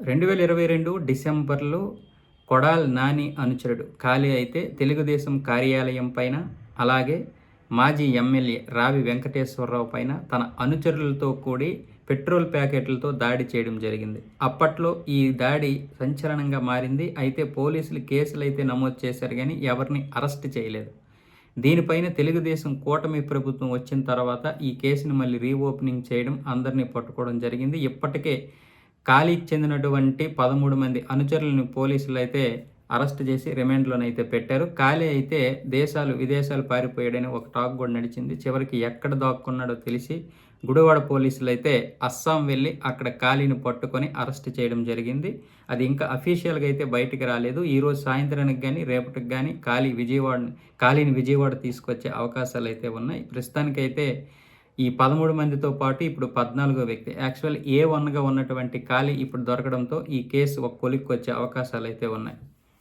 రెండు వేల ఇరవై రెండు డిసెంబర్లో కొడాల్ నాని అనుచరుడు ఖాళీ అయితే తెలుగుదేశం కార్యాలయం పైన అలాగే మాజీ ఎమ్మెల్యే రావి వెంకటేశ్వరరావు పైన తన అనుచరులతో కూడి పెట్రోల్ ప్యాకెట్లతో దాడి చేయడం జరిగింది. అప్పట్లో ఈ దాడి సంచలనంగా మారింది. అయితే పోలీసులు కేసులు అయితే నమోదు చేశారు కానీ ఎవరిని అరెస్ట్ చేయలేదు. దీనిపైన తెలుగుదేశం కూటమి ప్రభుత్వం వచ్చిన తర్వాత ఈ కేసుని మళ్ళీ రీఓపెనింగ్ చేయడం అందరినీ పట్టుకోవడం జరిగింది. ఇప్పటికే ఖాళీకి చెందినటువంటి పదమూడు మంది అనుచరులను పోలీసులు అయితే అరెస్ట్ చేసి రిమాండ్లోనైతే పెట్టారు. ఖాళీ అయితే దేశాలు విదేశాలు పారిపోయాడని ఒక టాక్ కూడా నడిచింది. చివరికి ఎక్కడ దాక్కున్నాడో తెలిసి గుడివాడ పోలీసులు అయితే అస్సాం వెళ్ళి అక్కడ ఖాళీని పట్టుకొని అరెస్ట్ చేయడం జరిగింది. అది ఇంకా అఫీషియల్గా అయితే బయటికి రాలేదు. ఈరోజు సాయంత్రానికి కానీ రేపటికి కానీ ఖాళీ విజయవాడ ఖాళీని విజయవాడ తీసుకొచ్చే అవకాశాలు అయితే ఉన్నాయి. ప్రస్తుతానికైతే ఈ పదమూడు మందితో పాటు ఇప్పుడు పద్నాలుగో వ్యక్తి. యాక్చువల్ ఏ వన్గా ఉన్నటువంటి ఖాళీ ఇప్పుడు దొరకడంతో ఈ కేసు ఒక కొలిక్కి వచ్చే అవకాశాలు అయితే ఉన్నాయి.